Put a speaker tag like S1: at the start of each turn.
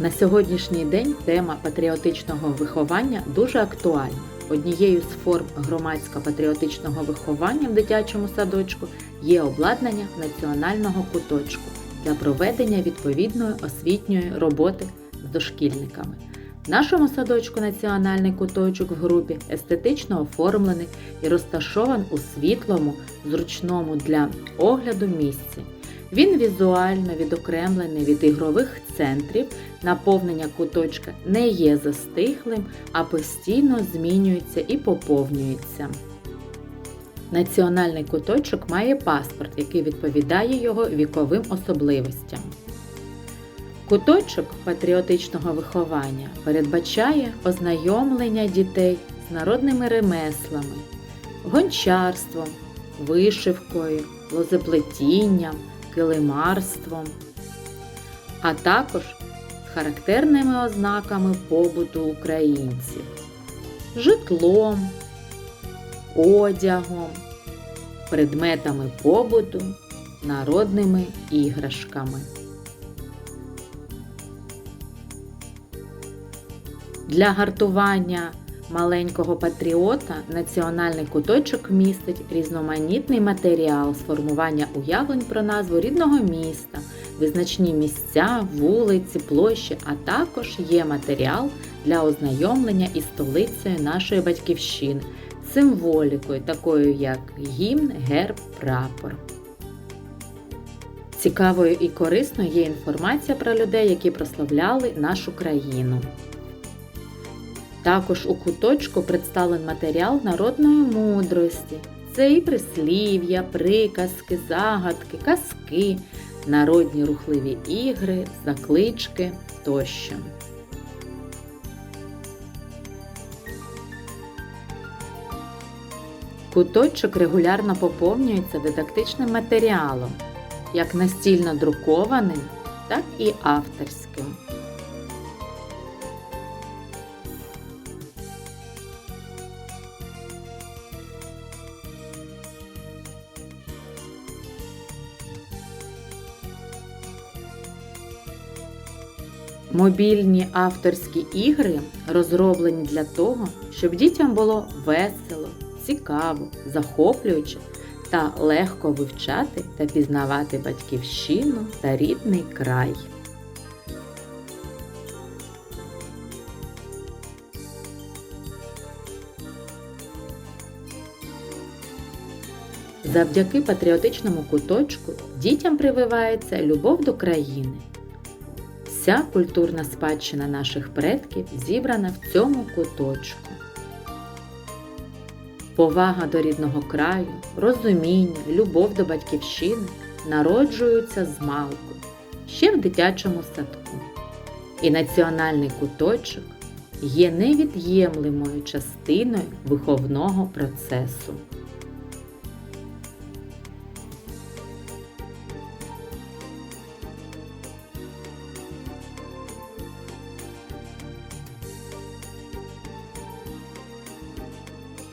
S1: На сьогоднішній день тема патріотичного виховання дуже актуальна. Однією з форм громадсько-патріотичного виховання в дитячому садочку є обладнання національного куточку для проведення відповідної освітньої роботи з дошкільниками. В нашому садочку національний куточок в групі естетично оформлений і розташований у світлому, зручному для огляду місці. Він візуально відокремлений від ігрових центрів, наповнення куточка не є застиглим, а постійно змінюється і поповнюється. Національний куточок має паспорт, який відповідає його віковим особливостям. Куточок патріотичного виховання передбачає ознайомлення дітей з народними ремеслами, гончарством, вишивкою, лозоплетінням, килимарством, а також характерними ознаками побуту українців, житлом, одягом, предметами побуту, народними іграшками. Для гартування маленького патріота національний куточок містить різноманітний матеріал з формування уявлень про назву рідного міста, визначні місця, вулиці, площі, а також є матеріал для ознайомлення із столицею нашої батьківщини, символікою, такою як гімн, герб, прапор. Цікавою і корисною є інформація про людей, які прославляли нашу країну. Також у куточку представлен матеріал народної мудрості. Це і прислів'я, приказки, загадки, казки, народні рухливі ігри, заклички тощо. Куточок регулярно поповнюється дидактичним матеріалом, як настільно друкованим, так і авторським. Мобільні авторські ігри розроблені для того, щоб дітям було весело, цікаво, захоплююче та легко вивчати та пізнавати батьківщину та рідний край. Завдяки патріотичному куточку дітям прививається любов до країни. Вся культурна спадщина наших предків зібрана в цьому куточку. Повага до рідного краю, розуміння, любов до батьківщини народжуються з малку, ще в дитячому садку. І національний куточок є невід'ємлемою частиною виховного процесу.